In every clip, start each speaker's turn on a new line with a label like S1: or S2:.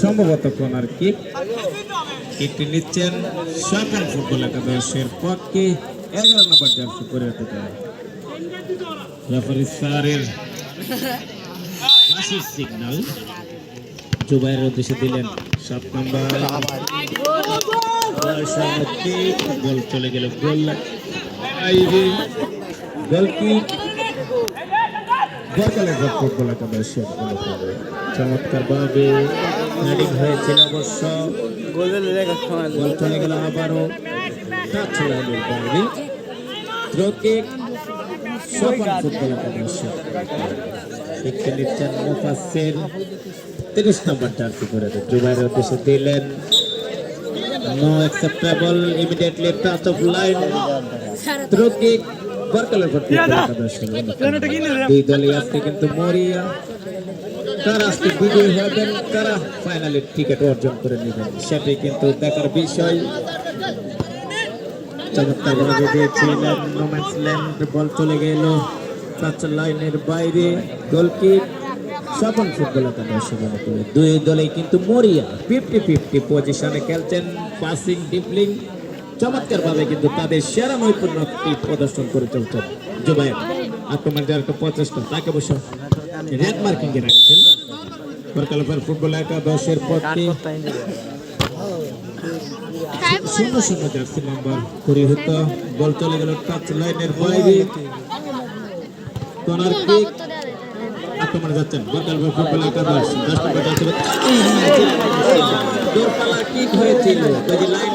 S1: সম্ভবত corner kick কিকটি নিচ্ছেন Swapan football একাদশের পক্ষে এগারো নম্বর জার্সি পরে থেকে রেফারি স্যারের বাসির সিগন্যাল জুবাইয়ের উদ্দেশ্যে দিলেন সাত নম্বর। গোল চলে গেল গোল গোল কি গতকালের ফুটবল একাদশের অনুপ্রবে চমৎকার ভাবে হেডিং হয়েছিল অবশ্য। গোল চলে গেল আবারও। টাচ লাইনের বাইরে কিক সোপান ফুটবল একাদশের শিক্ষা নিচ্ছেন মুফাসের তিরিশ নম্বর জার্সি করে দেন জুবাইয়ের উদ্দেশ্যে দিলেন no acceptable immediately touch of line throw kick অনুপ্রবে। দুই দলই আজকে কিন্তু মরিয়া। কারা আজকে বিজয়ী হবেন কারা ফাইনালের টিকিট অর্জন করে নেবেন সেটাই কিন্তু দেখার বিষয়। চমৎকার ভাবে দিয়েছিলেন নোম্যান্স ল্যান্ড বল চলে গেল। টাচ লাইনের বাইরে গোলকিপ স্বপন ফুটবল একাদশ দুই দলেই কিন্তু মরিয়া। ফিফটি ফিফটি পজিশনে খেলছেন। পাসিং ডিপলিং চমৎকার ভাবে কিন্তু তাদের সেরা নৈপুণ্যটি প্রদর্শন করে চলছেন। জুবাইর আক্রমণ যার একটা প্রচেষ্টা তাকে বসে রেড মার্কিং এ রাখছেন কলকাতার ফুটবল একাদশের পক্ষে শূন্য শূন্য জার্সি নাম্বার পরিহিত। বল চলে গেল টাচ লাইনের বাইরে। Corner kick. আক্রমণ যাচ্ছেন বকাল ফুটবল দশ দূরপাল্লা কিক হয়েছিল যদি লাইন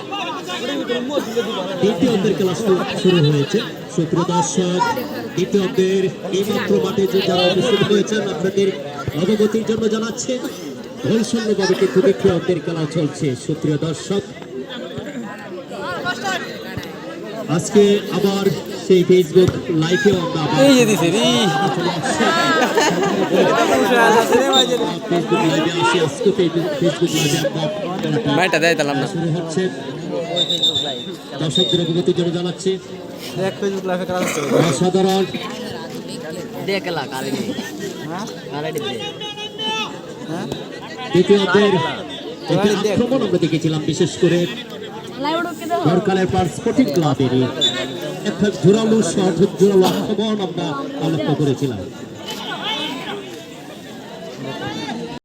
S1: দ্বিতীয় অর্ধের খেলা শুরু হয়েছে। সুপ্রিয় দর্শক, দ্বিতীয় অর্ধের এইমাত্র মাঠে যে যারা উপস্থিত হয়েছেন, আপনাদের অবগতির জন্য জানাচ্ছে শূন্যভাবে কিন্তু দ্বিতীয় অর্ধের খেলা চলছে। সুপ্রিয় দর্শক, আজকে আবার সেই ফেসবুক লাইভেও আমরা
S2: এই যে দিছে রে
S1: ফেসবুক লাইভে আসি আজকে ফেসবুক ফেসবুক লাইভে আমরা
S2: মাইটা দেয় তালাম না
S1: শুরু হচ্ছে। দর্শকদের অবগতির জন্য জানাচ্ছি। অসাধারণ।
S2: দেখলা কালে
S1: দ্বিতীয় আক্রমণ আমরা দেখেছিলাম বিশেষ করে দরকারের পার স্পোর্টিং ক্লাবের একটা জোরালো শট জোরালো আক্রমণ আমরা আলোচনা করেছিলাম